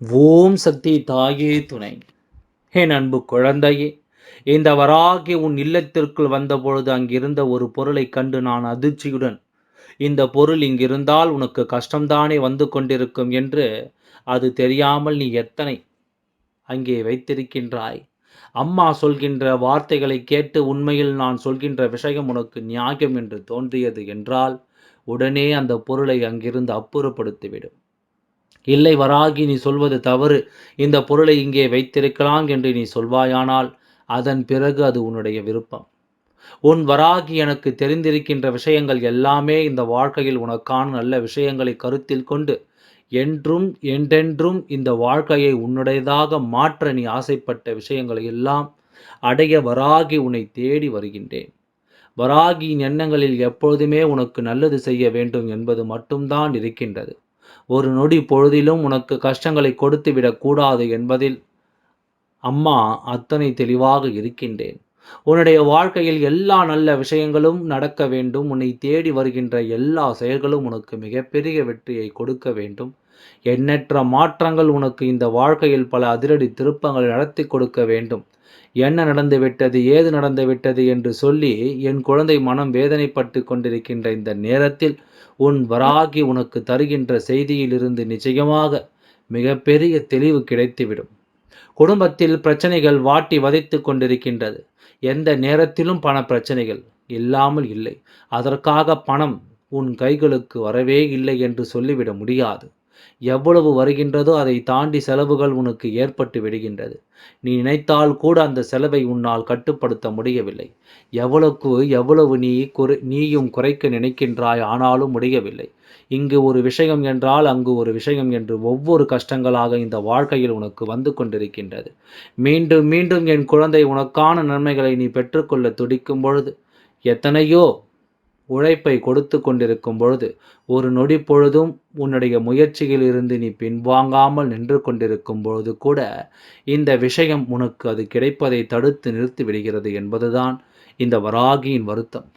ஓம் சக்தி தாயே துணை. என் அன்பு குழந்தையே இந்த வராகி உன் இல்லத்திற்குள் வந்தபொழுது அங்கிருந்த ஒரு பொருளை கண்டு நான் அதிர்ச்சியுடன் இந்த பொருள் இங்கிருந்தால் உனக்கு கஷ்டம்தானே வந்து கொண்டிருக்கும் என்று அது தெரியாமல் நீ எத்தனை அங்கே வைத்திருக்கின்றாய்? அம்மா சொல்கின்ற வார்த்தைகளை கேட்டு உண்மையில் நான் சொல்கின்ற விஷயம் உனக்கு நியாயம் என்று தோன்றியது என்றால் உடனே அந்த பொருளை அங்கிருந்து அப்புறப்படுத்திவிடும். இல்லை வராகி நீ சொல்வது தவறு. இந்த பொருளை இங்கே வைத்திருக்கலாம் என்று நீ சொல்வாயானால் அதன் பிறகு அது உன்னுடைய விருப்பம். உன் வராகி எனக்கு தெரிந்திருக்கின்ற விஷயங்கள் எல்லாமே இந்த வாழ்க்கையில் உனக்கான நல்ல விஷயங்களை கருத்தில் கொண்டு என்றும் என்றென்றும் இந்த வாழ்க்கையை உன்னுடையதாக மாற்ற நீ ஆசைப்பட்ட விஷயங்களை எல்லாம் அடைய வராகி உன்னை தேடி வருகின்றேன். வராகியின் எண்ணங்களில் எப்பொழுதுமே உனக்கு நல்லது செய்ய வேண்டும் என்பது மட்டும்தான் இருக்கின்றது. ஒரு நொடி பொழுதிலும் உனக்கு கஷ்டங்களை கொடுத்து விடக்கூடாது என்பதில் அம்மா அத்தனை தெளிவாக இருக்கின்றேன். உன்னுடைய வாழ்க்கையில் எல்லா நல்ல விஷயங்களும் நடக்க வேண்டும். உன்னை தேடி வருகின்ற எல்லா செயல்களும் உனக்கு மிகப்பெரிய வெற்றியை கொடுக்க வேண்டும். எண்ணற்ற மாற்றங்கள் உனக்கு இந்த வாழ்க்கையில் பல அதிரடி திருப்பங்களை நடத்தி கொடுக்க வேண்டும். என்ன நடந்து விட்டது ஏது நடந்து விட்டது என்று சொல்லி என் குழந்தை மனம் வேதனைப்பட்டு கொண்டிருக்கின்ற இந்த நேரத்தில் உன் வராகி உனக்கு தருகின்ற செய்தியிலிருந்து நிச்சயமாக மிகப்பெரிய தெளிவு கிடைத்துவிடும். குடும்பத்தில் பிரச்சனைகள் வாட்டி வதைத்து கொண்டிருக்கின்றது. எந்த நேரத்திலும் பண பிரச்சனைகள் இல்லாமல் இல்லை. அதற்காக பணம் உன் கைகளுக்கு வரவே இல்லை என்று சொல்லிவிட முடியாது. எவ்வளவு வருகின்றதோ அதை தாண்டி செலவுகள் உனக்கு ஏற்பட்டு விடுகின்றது. நீ நினைத்தால் கூட அந்த செலவை உன்னால் கட்டுப்படுத்த முடியவில்லை. எவ்வளவுக்கு எவ்வளவு நீ குறை நீயும் குறைக்க நினைக்கின்றாய் ஆனாலும் முடியவில்லை. இங்கு ஒரு விஷயம் என்றால் அங்கு ஒரு விஷயம் என்று ஒவ்வொரு கஷ்டங்களாக இந்த வாழ்க்கையில் உனக்கு வந்து கொண்டிருக்கின்றது. மீண்டும் மீண்டும் என் குழந்தை உனக்கான நன்மைகளை நீ பெற்றுக்கொள்ள துடிக்கும் பொழுது எத்தனையோ உழைப்பை கொடுத்து கொண்டிருக்கும் பொழுது ஒரு நொடி பொழுதும் உன்னுடைய முயற்சியில் இருந்து நீ பின்வாங்காமல் நின்று கொண்டிருக்கும் பொழுது கூட இந்த விஷயம் உனக்கு அது கிடைப்பதை தடுத்து நிறுத்தி விடுகிறது என்பதுதான் இந்த வராகியின் வருத்தம்.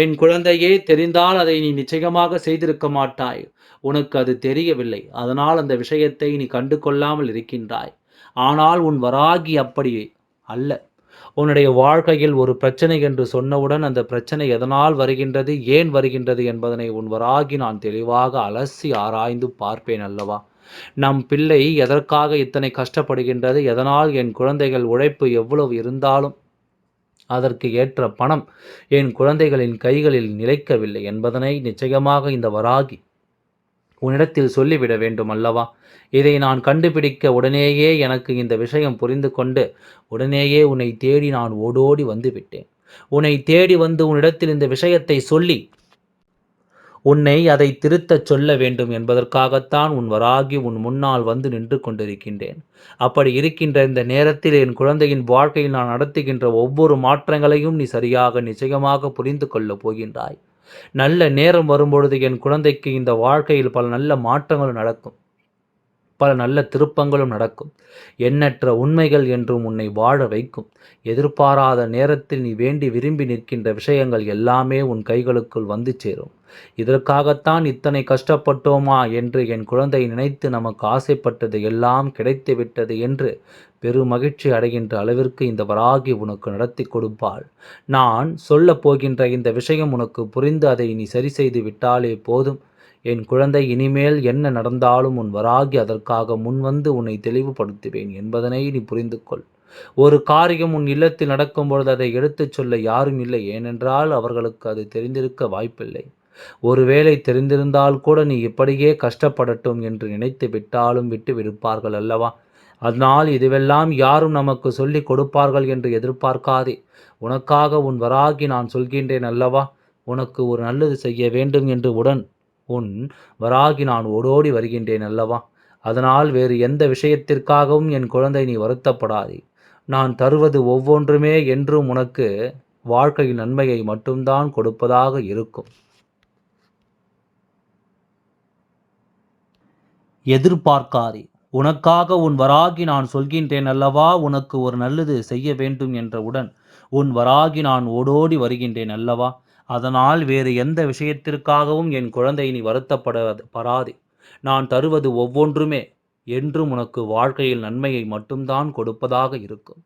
என் குழந்தையே தெரிந்தால் அதை நீ நிச்சயமாக செய்திருக்க மாட்டாய். உனக்கு அது தெரியவில்லை. அதனால் அந்த விஷயத்தை நீ கண்டு கொள்ளாமல் இருக்கின்றாய். ஆனால் உன் வராகி அப்படி அல்ல. உன்னுடைய வாழ்க்கையில் ஒரு பிரச்சனை என்று சொன்னவுடன் அந்த பிரச்சனை எதனால் வருகின்றது ஏன் வருகின்றது என்பதனை உன் வராகி நான் தெளிவாக அலசி ஆராய்ந்து பார்ப்பேன் அல்லவா? நம் பிள்ளை எதற்காக இத்தனை கஷ்டப்படுகின்றது எதனால் என் குழந்தைகள் உழைப்பு எவ்வளவு இருந்தாலும் அதற்கு ஏற்ற பணம் என் குழந்தைகளின் கைகளில் நிலைக்கவில்லை என்பதனை நிச்சயமாக இந்த வராகி உன்னிடத்தில் சொல்லிவிட வேண்டும் அல்லவா இதை நான் கண்டுபிடிக்க உடனேயே எனக்கு இந்த விஷயம் புரிந்து கொண்டு உடனேயே உன்னை தேடி நான் ஓடோடி வந்து விட்டேன் உன்னை தேடி வந்து உன்னிடத்தில் இந்த விஷயத்தை சொல்லி உன்னை அதை திருத்தச் சொல்ல வேண்டும் என்பதற்காகத்தான் உன் வராகி உன் முன்னால் வந்து நின்று கொண்டிருக்கின்றேன். அப்படி இருக்கின்ற இந்த நேரத்தில் என் குழந்தையின் வாழ்க்கையில் நான் நடத்துகின்ற ஒவ்வொரு மாற்றங்களையும் நீ சரியாக நிச்சயமாக புரிந்து கொள்ளப் போகின்றாய். நல்ல நேரம் வரும்பொழுது என் குழந்தைக்கு இந்த வாழ்க்கையில் பல நல்ல மாற்றங்களும் நடக்கும். பல நல்ல திருப்பங்களும் நடக்கும். எண்ணற்ற உண்மைகள் என்றும் உன்னை வாழ வைக்கும். எதிர்பாராத நேரத்தில் நீ வேண்டி விரும்பி நிற்கின்ற விஷயங்கள் எல்லாமே உன் கைகளுக்குள் வந்து சேரும். இதற்காகத்தான் இத்தனை கஷ்டப்பட்டோமா என்று என் குழந்தை நினைத்து நமக்கு ஆசைப்பட்டது எல்லாம் கிடைத்து விட்டது என்று பெருமகிழ்ச்சி அடைகின்ற அளவிற்கு இந்த வராகி உனக்கு நடத்தி கொடுப்பாள். நான் சொல்லப் போகின்ற இந்த விஷயம் உனக்கு புரிந்து அதை நீ சரி செய்து விட்டாலே போதும். என் குழந்தை இனிமேல் என்ன நடந்தாலும் உன் வராகி அதற்காக முன்வந்து உன்னை தெளிவுபடுத்துவேன் என்பதனை நீ புரிந்து கொள் ஒரு காரியம் உன் இல்லத்தில் நடக்கும் பொழுது அதை எடுத்துச் சொல்ல யாரும் இல்லை ஏனென்றால் அவர்களுக்கு அது தெரிந்திருக்க வாய்ப்பில்லை. ஒருவேளை தெரிந்திருந்தால் கூட நீ இப்படியே கஷ்டப்படட்டும் என்று நினைத்து விட்டாலும் விட்டு விடுப்பார்கள் அல்லவா? அதனால் இதுவெல்லாம் யாரும் நமக்கு சொல்லிக் கொடுப்பார்கள் என்று எதிர்பார்க்காதே. உனக்காக உன் வராகி நான் சொல்கின்றேன் அல்லவா? உனக்கு ஒரு நல்லது செய்ய வேண்டும் என்று உடன் உன் வராகி நான் ஓடோடி வருகின்றேன் அல்லவா? அதனால் வேறு எந்த விஷயத்திற்காகவும் என் குழந்தை நீ வருத்தப்படாதே. நான் தருவது ஒவ்வொன்றுமே என்றும் உனக்கு வாழ்க்கையில் நன்மையை மட்டும்தான் கொடுப்பதாக இருக்கும். எதிர்பார்க்காதே. உனக்காக உன் வராகி நான் சொல்கின்றேன் அல்லவா? உனக்கு ஒரு நல்லது செய்ய வேண்டும் என்றவுடன் உன் வராகி நான் ஓடோடி வருகின்றேன் அல்லவா? அதனால் வேறு எந்த விஷயத்திற்காகவும் என் குழந்தை நீ வருத்தப்பட பராதே. நான் தருவது ஒவ்வொன்றுமே என்றும் உனக்கு வாழ்க்கையில் நன்மையை மட்டும்தான் கொடுப்பதாக இருக்கும்.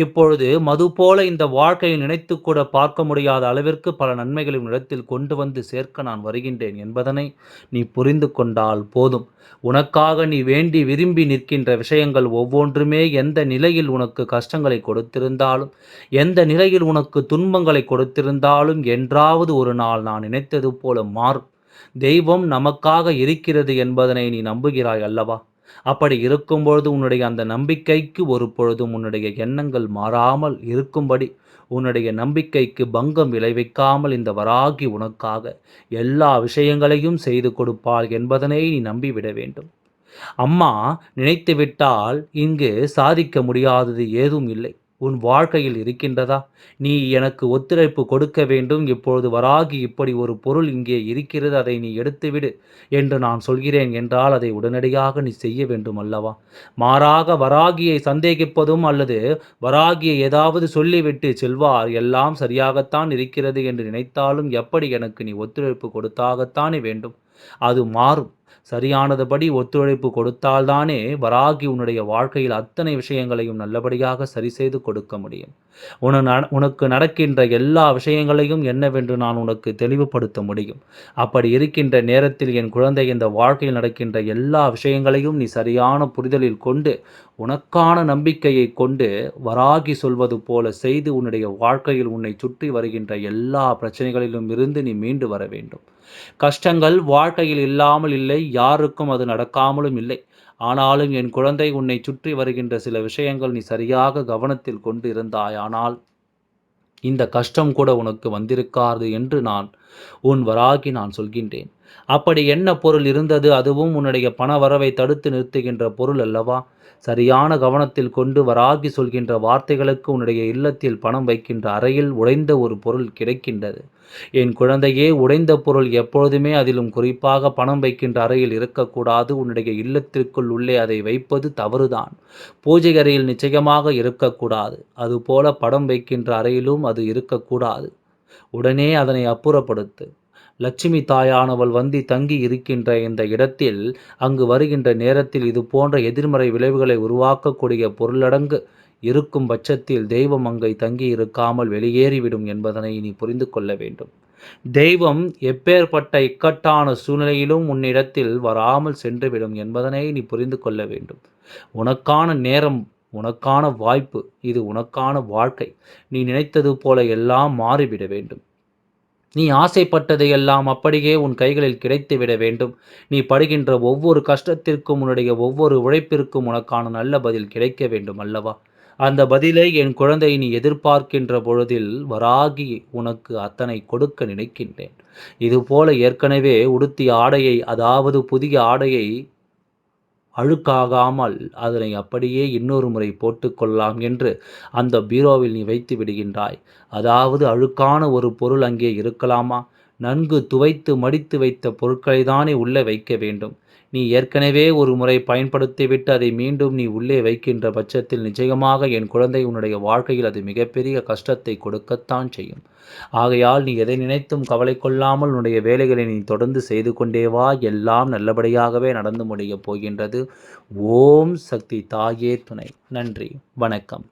இப்பொழுது மது போல இந்த வாழ்க்கையை நினைத்து கூட பார்க்க முடியாத அளவிற்கு பல நன்மைகளின் இடத்தில் கொண்டு வந்து சேர்க்க நான் வருகின்றேன் என்பதனை நீ புரிந்து கொண்டால் போதும். உனக்காக நீ வேண்டி விரும்பி நிற்கின்ற விஷயங்கள் ஒவ்வொன்றுமே எந்த நிலையில் உனக்கு கஷ்டங்களை கொடுத்திருந்தாலும் எந்த நிலையில் உனக்கு துன்பங்களை கொடுத்திருந்தாலும் என்றாவது ஒரு நாள் நான் நினைத்தது போல மாறும். தெய்வம் நமக்காக இருக்கிறது என்பதனை நீ நம்புகிறாய் அல்லவா? அப்படி இருக்கும்பொழுது உன்னுடைய அந்த நம்பிக்கைக்கு ஒரு பொழுதும் உன்னுடைய எண்ணங்கள் மாறாமல் இருக்கும்படி உன்னுடைய நம்பிக்கைக்கு பங்கம் விளைவிக்காமல் இந்த வராகி உனக்காக எல்லா விஷயங்களையும் செய்து கொடுப்பாள் என்பதனை நீ நம்பிவிட வேண்டும். அம்மா நினைத்துவிட்டால் இங்கு சாதிக்க முடியாதது ஏதும் இல்லை. உன் வாழ்க்கையில் இருக்கின்றதா? நீ எனக்கு ஒத்துழைப்பு கொடுக்க வேண்டும். இப்பொழுது வராகி இப்படி ஒரு பொருள் இங்கே இருக்கிறது. அதை நீ எடுத்துவிடு என்று நான் சொல்கிறேன் என்றால் அதை உடனடியாக நீ செய்ய வேண்டும் அல்லவா? மாறாக வராகியை சந்தேகிப்பதும் அல்லது வராகியை ஏதாவது சொல்லிவிட்டு செல்வார் எல்லாம் சரியாகத்தான் இருக்கிறது என்று நினைத்தாலும் எப்படி எனக்கு நீ ஒத்துழைப்பு கொடுத்தாகத்தானே வேண்டும்? அது மாறும். சரியானதுபடி ஒத்துழைப்பு கொடுத்தால்தானே வராகி உன்னுடைய வாழ்க்கையில் அத்தனை விஷயங்களையும் நல்லபடியாக சரி செய்து கொடுக்க முடியும். உன உனக்கு நடக்கின்ற எல்லா விஷயங்களையும் என்னவென்று நான் உனக்கு தெளிவுபடுத்த முடியும். அப்படி இருக்கின்ற நேரத்தில் என் குழந்தை இந்த வாழ்க்கையில் நடக்கின்ற எல்லா விஷயங்களையும் நீ சரியான புரிதலில் கொண்டு உனக்கான நம்பிக்கையை கொண்டு வராகி சொல்வது போல செய்து உன்னுடைய வாழ்க்கையில் உன்னை சுற்றி வருகின்ற எல்லா பிரச்சனைகளிலும் இருந்து நீ மீண்டு வர வேண்டும். கஷ்டங்கள் வாழ்க்கையில் இல்லாமல் இல்லை யாருக்கும் அது நடக்காமலும் இல்லை. ஆனாலும் என் குழந்தை உன்னை சுற்றி வருகின்ற சில விஷயங்கள் நீ சரியாக கவனத்தில் கொண்டு இருந்தாய் ஆனால் இந்த கஷ்டம் கூட உனக்கு வந்திருக்காது என்று நான் உன் வராகி நான் சொல்கின்றேன். அப்படி என்ன பொருள் இருந்தது? அதுவும் உன்னுடைய பண வரவை தடுத்து நிறுத்துகின்ற பொருள் அல்லவா? சரியான கவனத்தில் கொண்டு வராகி சொல்கின்ற வார்த்தைகளுக்கு உன்னுடைய இல்லத்தில் பணம் வைக்கின்ற அறையில் உடைந்த ஒரு பொருள் கிடைக்கின்றது. என் குழந்தையே உடைந்த பொருள் எப்பொழுதுமே அதிலும் குறிப்பாக பணம் வைக்கின்ற அறையில் இருக்கக்கூடாது. உன்னுடைய இல்லத்திற்குள் உள்ளே அதை வைப்பது தவறுதான். பூஜை அறையில் நிச்சயமாக இருக்கக்கூடாது. அதுபோல படம் வைக்கின்ற அறையிலும் அது இருக்கக்கூடாது. உடனே அதனை அப்புறப்படுத்து. லட்சுமி தாயானவள் வந்தி தங்கி இருக்கின்ற இந்த இடத்தில் அங்கு வருகின்ற நேரத்தில் இது போன்ற எதிர்மறை விளைவுகளை உருவாக்கக்கூடிய பொருளடங்கு இருக்கும் பட்சத்தில் தெய்வம் அங்கை தங்கி இருக்காமல் வெளியேறிவிடும் என்பதனை நீ புரிந்து கொள்ள வேண்டும். தெய்வம் எப்பேற்பட்ட இக்கட்டான சூழ்நிலையிலும் உன்னிடத்தில் வராமல் சென்றுவிடும் என்பதனை நீ புரிந்து கொள்ள வேண்டும். உனக்கான நேரம் உனக்கான வாய்ப்பு இது உனக்கான வாழ்க்கை. நீ நினைத்தது போல எல்லாம் மாறிவிட வேண்டும். நீ ஆசைப்பட்டதையெல்லாம் அப்படியே உன் கைகளில் கிடைத்துவிட வேண்டும். நீ படுகின்ற ஒவ்வொரு கஷ்டத்திற்கும் உன்னுடைய ஒவ்வொரு உழைப்பிற்கும் உனக்கான நல்ல பதில் கிடைக்க வேண்டும் அல்லவா? அந்த பதிலை என் குழந்தை நீ எதிர்பார்க்கின்ற பொழுதில் வராகி உனக்கு அத்தனை கொடுக்க நினைக்கின்றேன். இதுபோல ஏற்கனவே உடுத்திய ஆடையை அதாவது புதிய ஆடையை அழுக்காகாமல் அதனை அப்படியே இன்னொரு முறை போட்டுக்கொள்ளலாம் என்று அந்த பீரோவில் நீ வைத்து விடுகின்றாய். அதாவது அழுக்கான ஒரு பொருள் அங்கே இருக்கலாமா? நன்கு துவைத்து மடித்து வைத்த பொருட்களை தானே உள்ளே வைக்க வேண்டும். நீ ஏற்கனவே ஒரு முறை பயன்படுத்திவிட்டு அதை மீண்டும் நீ உள்ளே வைக்கின்ற பட்சத்தில் நிச்சயமாக என் குழந்தை உன்னுடைய வாழ்க்கையில் அது மிகப்பெரிய கஷ்டத்தை கொடுக்கத்தான் செய்யும். ஆகையால் நீ எதை நினைத்தும் கவலை கொள்ளாமல் உன்னுடைய வேலைகளை நீ தொடர்ந்து செய்து கொண்டே வா. எல்லாம் நல்லபடியாகவே நடந்து முடியப் போகின்றது. ஓம் சக்தி தாயே துணை. நன்றி. வணக்கம்.